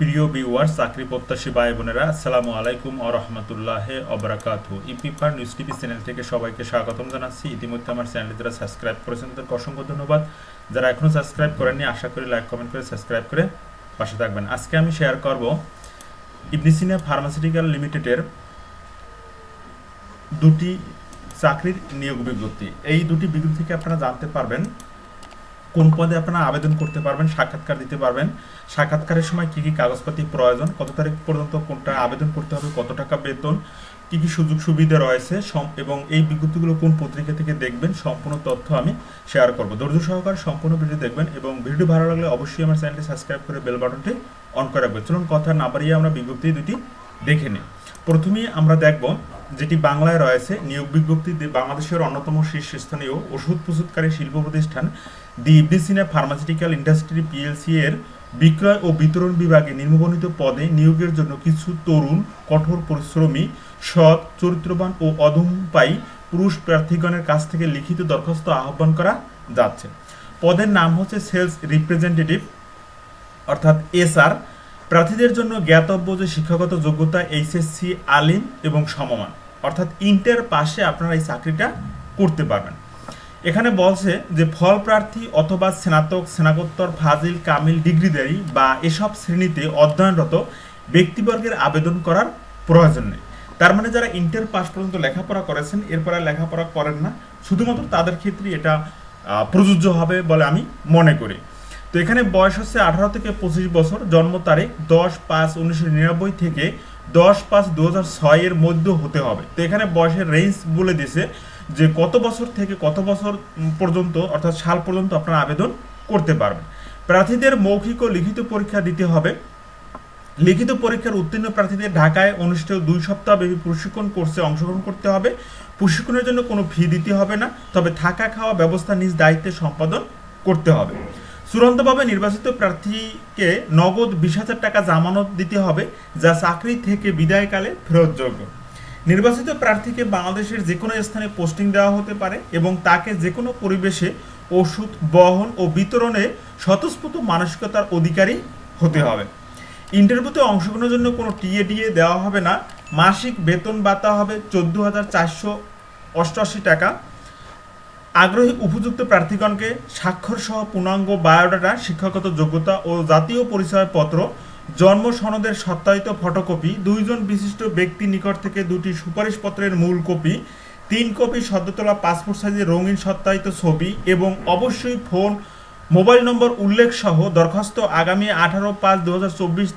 প্রিয় ভিউয়ার্স চাকরি প্রত্যাশী ভাই বোনেরা, আসসালামু আলাইকুম আ রহমতুল্লাহ অবরাকাতু e paper news TV channel থেকে সবাইকে স্বাগতম জানাচ্ছি। ইতিমধ্যে আমার চ্যানেল যারা সাবস্ক্রাইব করেছেন, তাদেরকে অসংখ্য ধন্যবাদ। যারা এখনও সাবস্ক্রাইব করেননি, আশা করি লাইক, কমেন্ট করে সাবস্ক্রাইব করে পাশে থাকবেন। আজকে আমি শেয়ার করব ইবনিসিনা ফার্মাসিউটিক্যাল লিমিটেডের দুটি চাকরির নিয়োগ বিজ্ঞপ্তি। এই দুটি বিজ্ঞপ্তি থেকে আপনারা জানতে পারবেন কোন পদে আপনারা আবেদন করতে পারবেন, সাক্ষাৎকার দিতে পারবেন, সাক্ষাৎকারের সময় কি কি কাগজপাতি প্রয়োজন, কত তারিখ পর্যন্ত কোনটা আবেদন করতে হবে, কত টাকা বেতন, কি কি সুযোগ সুবিধা রয়েছে এবং এই বিজ্ঞপ্তিগুলো কোন পত্রিকা থেকে দেখবেন, সম্পূর্ণ তথ্য আমি শেয়ার করব। ধৈর্য সহকারে সম্পূর্ণ ভিডিও দেখবেন এবং ভিডিও ভালো লাগলে অবশ্যই আমার চ্যানেলটি সাবস্ক্রাইব করে বেল বাটনটি অন করে রাখবেন। চলুন কথা না বাড়িয়ে আমরা বিজ্ঞপ্তি দুটি দেখে নিই। প্রথমেই আমরা দেখব যেটি বাংলায় রয়েছে, নিয়োগ বিজ্ঞপ্তি বাংলাদেশের অন্যতম শীর্ষস্থানীয় ওষুধ প্রস্তুতকারী শিল্প প্রতিষ্ঠান the Ibn Sina pharmaceutical industry PLC এর বিক্রয় ও বিতরণ বিভাগে নিম্নবর্ণিত পদে নিয়োগের জন্য কিছু তরুণ, কঠোর পরিশ্রমী, সৎ, চরিত্রবান ও অধমপায়ী পুরুষ প্রার্থীগণের কাছ থেকে লিখিত দরখাস্ত আহ্বান করা যাচ্ছে। পদের নাম হচ্ছে সেলস রিপ্রেজেন্টেটিভ অর্থাৎ এসআর প্রার্থীদের জন্য জ্ঞাতব্য যে শিক্ষাগত যোগ্যতা এইচএসসি আলিম এবং সমমান। অর্থাৎ ইন্টার পাশে আপনারা এই চাকরিটা করতে পারবেন। এখানে বলছে যে ফল প্রার্থী অথবা স্নাতক, স্নাতকোত্তর, ফাজিল, কামিল, ডিগ্রিধারী বা এসব শ্রেণীতে অধ্যয়নরত ব্যক্তিবর্গের আবেদন করার প্রয়োজন নেই। তার মানে যারা ইন্টার পাস পর্যন্ত লেখাপড়া করেছেন, এরপর আর লেখাপড়া করেন না। শুধুমাত্র তাদের ক্ষেত্রে এটা প্রযোজ্য হবে বলে আমি মনে করি। তো এখানে বয়স হচ্ছে আঠারো থেকে পঁচিশ বছর, জন্ম তারিখ দশ পাঁচ উনিশশো নিরানব্বই থেকে দশ পাঁচ দু হাজার ছয়ের মধ্যে হতে হবে। তো এখানে বয়সের রেঞ্জ বলে দিয়েছে যে কত বছর থেকে কত বছর পর্যন্ত, অর্থাৎ সাল পর্যন্ত আপনারা আবেদন করতে পারবেন। প্রার্থীদের মৌখিক ও লিখিত পরীক্ষা দিতে হবে। লিখিত পরীক্ষার উত্তীর্ণ প্রার্থীদের ঢাকায় অনুষ্ঠিত দুই সপ্তাহ ব্যাপী প্রশিক্ষণ কোর্সে অংশগ্রহণ করতে হবে। প্রশিক্ষণের জন্য কোনো ফি দিতে হবে না, তবে থাকা খাওয়া ব্যবস্থা নিজ দায়িত্বে সম্পাদন করতে হবে। চূড়ান্তভাবে নির্বাচিত প্রার্থীকে নগদ বিশ হাজার টাকা জামানত দিতে হবে, যা চাকরি থেকে বিদায়কালে ফেরতযোগ্য। নির্বাচিত প্রার্থীকে বাংলাদেশের যে কোনো স্থানে পোস্টিং দেওয়া হতে পারে এবং তাকে যে কোনো পরিবেশে ওষুধ, বহন ও বিতরণে স্বতঃস্ফূর্ত মানসিকতার অধিকারী হতে হবে। ইন্টারভিউতে অংশগ্রহণের জন্য কোনো টিএডিএ দেওয়া হবে না। মাসিক বেতন ভাতা হবে চোদ্দ হাজার চারশো অষ্টআশি টাকা। আগ্রহী উপযুক্ত প্রার্থীগণকে স্বাক্ষর সহ পূর্ণাঙ্গ বায়োডাটা, শিক্ষাগত যোগ্যতা ও জাতীয় পরিচয়পত্র, জন্ম সনদের সত্যায়িত ফটোকপি, দুইজন বিশিষ্ট ব্যক্তির নিকট থেকে দুটি সুপারিশপত্রের মূল কপি, তিন কপি সদ্যতলা পাসপোর্ট সাইজের রঙিন সত্যায়িত ছবি এবং অবশ্যই ফোন, মোবাইল নম্বর উল্লেখ সহ দরখাস্ত আগামী আঠারো পাঁচ দু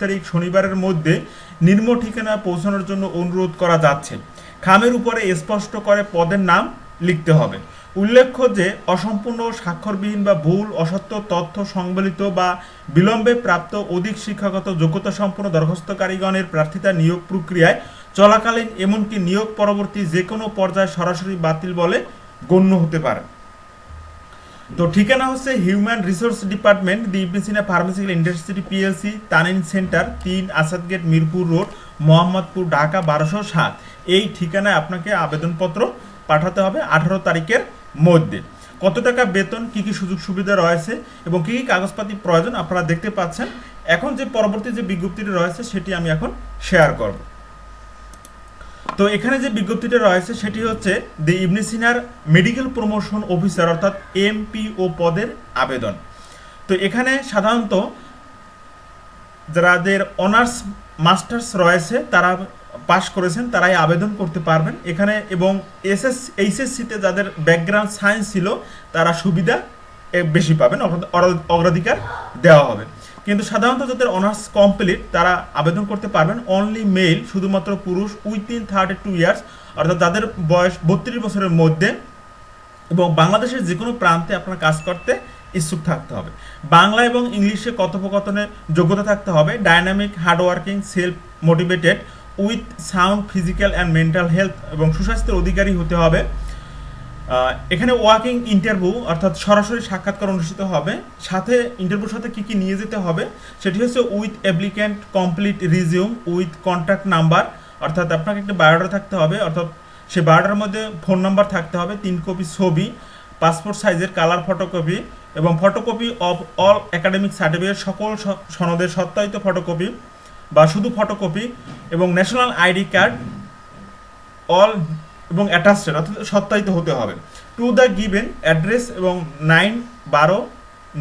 তারিখ শনিবারের মধ্যে নিম্ন ঠিকানায় পৌঁছানোর জন্য অনুরোধ করা যাচ্ছে। খামের উপরে স্পষ্ট করে পদের নাম লিখতে হবে। উল্লেখ্য যে অসম্পূর্ণ, স্বাক্ষরবিহীন বা ভুল, অসত্য তথ্য সংবলিত বা বিলম্বে প্রাপ্ত অধিক শিক্ষাগত যোগ্যতা সম্পন্ন দরখাস্তকারীগণের প্রার্থিতা নিয়োগ প্রক্রিয়ায় চলাকালীন এমনকি নিয়োগ পরবর্তী যে কোনো পর্যায়ে সরাসরি বাতিল বলে গণ্য হতে পারে। তো ঠিকানা হচ্ছে human resource department the Ibn Sina pharmaceutical industry PLC, Tanin centre, তিন আসাদ গেট, মিরপুর রোড, মোহাম্মদপুর, ঢাকা, বারোশো সাত। এই ঠিকানায় আপনাকে আবেদনপত্র পাঠাতে হবে। আঠারো তারিখের মধ্যে কত টাকা বেতন, কি কি সুযোগ সুবিধা রয়েছে এবং কি কি কাগজপাতি প্রয়োজন আপনারা দেখতে পাচ্ছেন। এখন যে পরবর্তী যে বিজ্ঞপ্তিটি রয়েছে, সেটি আমি এখন শেয়ার করব। তো এখানে যে বিজ্ঞপ্তিটা রয়েছে, সেটি হচ্ছে দি ইবনিসিনার মেডিকেল প্রমোশন অফিসার অর্থাৎ এমপিও পদের আবেদন। তো এখানে সাধারণত যাদের অনার্স মাস্টার্স রয়েছে, তারা পাশ করেছেন, তারাই আবেদন করতে পারবেন। এখানে এবং এসএস এইচএসসিতে যাদের ব্যাকগ্রাউন্ড সায়েন্স ছিল, তারা সুবিধা বেশি পাবেন অগ্রা- অগ্রা- অগ্রাধিকার দেওয়া হবে। কিন্তু সাধারণত যাদের অনার্স কমপ্লিট তারা আবেদন করতে পারবেন অনলি মেল শুধুমাত্র পুরুষ উইথিন থার্টি টু ইয়ার্স অর্থাৎ যাদের বয়স বত্রিশ বছরের মধ্যে, এবং বাংলাদেশের যে কোনো প্রান্তে আপনার কাজ করতে ইচ্ছুক থাকতে হবে। বাংলা এবং ইংলিশে কথোপকথনে যোগ্যতা থাকতে হবে dynamic hardworking self motivated with sound, physical and mental health এবং সুস্বাস্থ্যের অধিকারী হতে হবে। এখানে ওয়াকিং ইন্টারভিউ অর্থাৎ সরাসরি সাক্ষাৎকার অনুষ্ঠিত হবে। সাথে ইন্টারভিউর সাথে কি কি নিয়ে যেতে হবে সেটি হচ্ছে with applicant complete resume with contact number অর্থাৎ আপনাকে একটা বায়োডাটা থাকতে হবে অর্থাৎ সে বায়োডার মধ্যে ফোন নাম্বার থাকতে হবে, তিন কপি ছবি, পাসপোর্ট সাইজের, কালার ফটোকপি এবং photocopy of all academic certificate, সকল সনদের সত্যায়িত ফটোকপি। বা শুধু ফটোকপি এবং ন্যাশনাল আইডি কার্ড অল এবং অ্যাটাস্টেড অর্থাৎ সত্যায়িত হতে হবে। টু দ্য গিভেন অ্যাড্রেস এবং নাইন বারো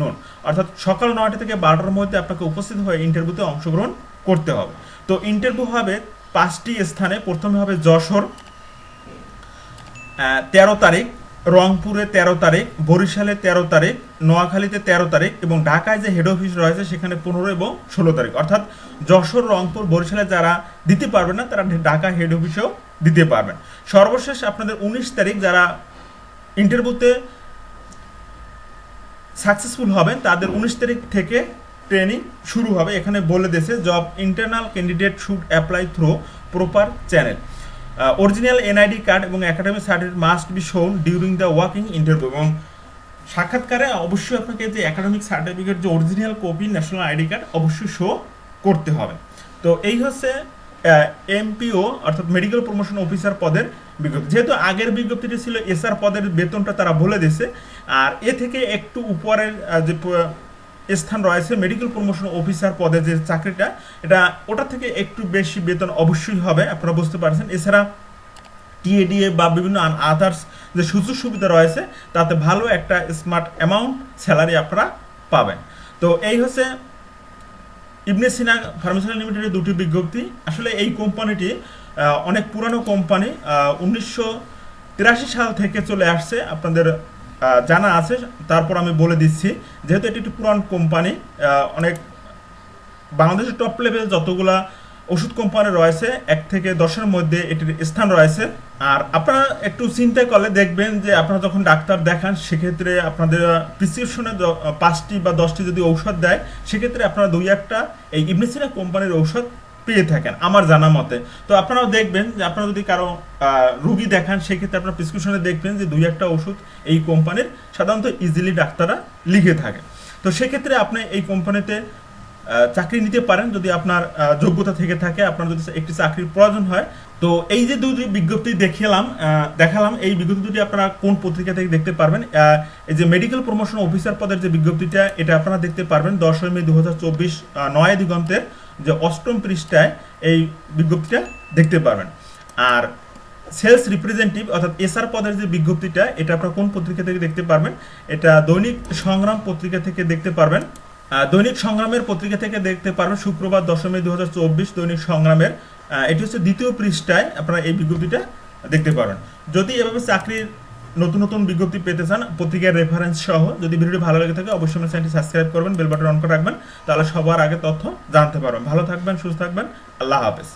নোন অর্থাৎ সকাল নয়টা থেকে বারোটার মধ্যে আপনাকে উপস্থিত হয়ে ইন্টারভিউতে অংশগ্রহণ করতে হবে। তো ইন্টারভিউ হবে পাঁচটি স্থানে। প্রথমে হবে যশোর তেরো তারিখ, রংপুরে তেরো তারিখ, বরিশালে তেরো তারিখ নোয়াখালীতে তেরো তারিখ এবং ঢাকায় যে হেড অফিস রয়েছে সেখানে পনেরো এবং ষোলো তারিখ। অর্থাৎ যশোর, রংপুর, বরিশালে যারা দিতে পারবেন না, তারা ঢাকা হেড অফিসেও দিতে পারবেন। সর্বশেষ আপনাদের উনিশ তারিখ যারা ইন্টারভিউতে সাকসেসফুল হবেন, তাদের উনিশ তারিখ থেকে ট্রেনিং শুরু হবে। এখানে বলে দিয়েছে job internal candidate should apply through proper channel original NID card এবং academic certificate must be shown during the working interview এবং সাক্ষাৎকারে অবশ্যই আপনাকে যে একাডেমিক সার্টিফিকেট যে original copy national ID card অবশ্যই শো করতে হবে। তো এই হচ্ছে এমপিও অর্থাৎ মেডিকেল প্রমোশন অফিসার পদের বিজ্ঞপ্তি। যেহেতু আগের বিজ্ঞপ্তিটি ছিল এসআর পদের বেতনটা তারা বলে দিয়েছে, আর এ থেকে একটু উপরের যে স্থান রয়েছে মেডিকেল প্রমোশন অফিসার পদে যে চাকরিটা, এটা ওটা থেকে একটু বেশি বেতন অবশ্যই হবে, আপনারা বুঝতে পারছেন। এছাড়া টিএডিএ বা বিভিন্ন আদার্স যে সুযোগ সুবিধা রয়েছে, তাতে ভালো একটা স্মার্ট অ্যামাউন্ট স্যালারি আপনারা পাবেন। তো এই হচ্ছে ইবনে সিনা ফার্মাসিউটিক্যাল লিমিটেডের দুটি বিজ্ঞপ্তি। আসলে এই কোম্পানিটি অনেক পুরানো কোম্পানি উনিশশো তিরাশি সাল থেকে চলে আসছে। আপনাদের জানা আছে, তারপর আমি বলে দিচ্ছি। যেহেতু এটি একটি পুরান কোম্পানি অনেক বাংলাদেশের টপ লেভেল যতগুলা ওষুধ কোম্পানি রয়েছে, এক থেকে দশের মধ্যে এটির স্থান রয়েছে। আর আপনারা একটু চিন্তা করলে দেখবেন যে আপনারা যখন ডাক্তার দেখান, সেক্ষেত্রে আপনাদের প্রিসক্রিপশনে পাঁচটি বা দশটি যদি ঔষধ দেয়, সেক্ষেত্রে আপনারা দুই একটা এই ইবনিসিনা কোম্পানির ঔষধ পেয়ে থাকেন, আমার জানা মতে। তো আপনারাও দেখবেন যে আপনারা যদি কারও রুগী দেখান, সেক্ষেত্রে আপনার প্রিসক্রিপশনে দেখবেন যে দুই একটা ওষুধ এই কোম্পানির সাধারণত ইজিলি ডাক্তাররা লিখে থাকে। তো সেক্ষেত্রে আপনি এই কোম্পানিতে চাকরি নিতে পারেন যদি আপনার যোগ্যতা থেকে থাকে, আপনার যদি একটি চাকরির প্রয়োজন হয়। তো এই যে দুটি বিজ্ঞপ্তি দেখালাম দেখালাম, এই বিজ্ঞপ্তি দুটি আপনারা কোন পত্রিকা থেকে দেখতে পারবেন? এই যে মেডিকেল প্রমোশন অফিসার পদের যে বিজ্ঞপ্তিটা, এটা আপনারা দেখতে পারবেন দশই মে দু হাজার চব্বিশ নয় দিগন্তের যে অষ্টম পৃষ্ঠায় এই বিজ্ঞপ্তিটা দেখতে পারবেন। আর সেলস রিপ্রেজেন্টেটিভ অর্থাৎ এসআর পদের যে বিজ্ঞপ্তিটা, এটা আপনারা কোন পত্রিকা থেকে দেখতে পারবেন? এটা দৈনিক সংগ্রাম পত্রিকা থেকে দেখতে পারবেন। দৈনিক সংগ্রামের পত্রিকা থেকে দেখতে পারবেন, শুক্রবার দশমী দু হাজার চব্বিশ দৈনিক সংগ্রামের এটি হচ্ছে দ্বিতীয় পৃষ্ঠায় আপনারা এই বিজ্ঞপ্তিটা দেখতে পারেন যদি এভাবে চাকরির নতুন নতুন বিজ্ঞপ্তি পেতে চান, পত্রিকার রেফারেন্স সহ যদি ভিডিওটি ভালো লাগে থাকে, অবশ্যই চ্যানেলটি সাবস্ক্রাইব করবেন বেল বাটন অন করে রাখবেন, তাহলে সবার আগে তথ্য জানতে পারবেন। ভালো থাকবেন, সুস্থ থাকবেন, আল্লাহ হাফেজ।